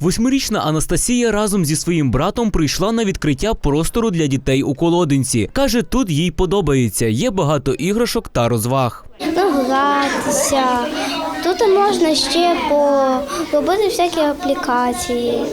Восьмирічна Анастасія разом зі своїм братом прийшла на відкриття простору для дітей у Колодинці. Каже, тут їй подобається. Є багато іграшок та розваг. погратися. Тут можна ще поробити всякі аплікації.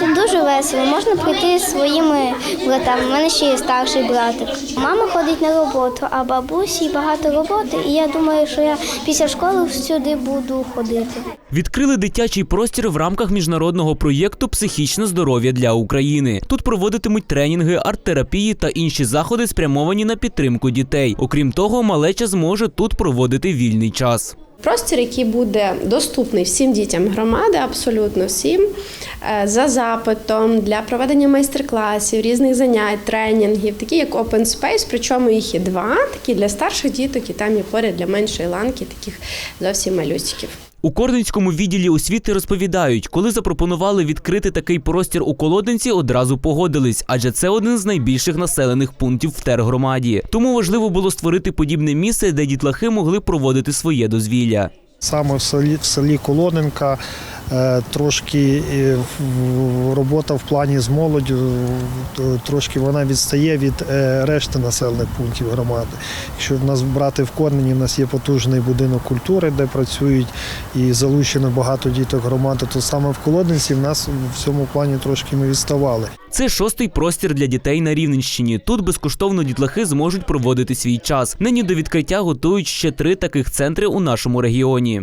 Тут дуже весело. Можна прийти зі своїми братами. У мене ще є старший братик. Мама ходить на роботу, а бабусі багато роботи. І я думаю, що я після школи сюди буду ходити. Відкрили дитячий простір в рамках міжнародного проєкту Психічне здоров'я для України. Тут проводитимуть тренінги, арт-терапії та інші заходи, спрямовані на підтримку дітей. Окрім того, малеча зможе тут проводити вільний час. Простір, який буде доступний всім дітям громади, абсолютно всім, е, за запитом для проведення майстер-класів, різних занять, тренінгів, такі як Open Space, причому їх є два, такі для старших діток, і там є поряд для меншої ланки, таких зовсім малюсиків. У Кординському відділі освіти розповідають, коли запропонували відкрити такий простір у Колодинці, одразу погодились, адже це один з найбільших населених пунктів в тергромаді. Тому важливо було створити подібне місце, де дітлахи могли проводити своє дозвілля. Саме в селі, в селі Колоденка е, трошки е, робота в плані з молоддю, е, трошки вона відстає від е, решти населених пунктів громади. Якщо в нас брати в Корнені, в нас є потужний будинок культури, де працюють і залучено багато діток громади, то саме в Колодинці в нас в цьому плані трошки ми відставали. Це шостий простір для дітей на Рівненщині. Тут безкоштовно дітлахи зможуть проводити свій час. Нині до відкриття готують ще три таких центри у нашому регіоні.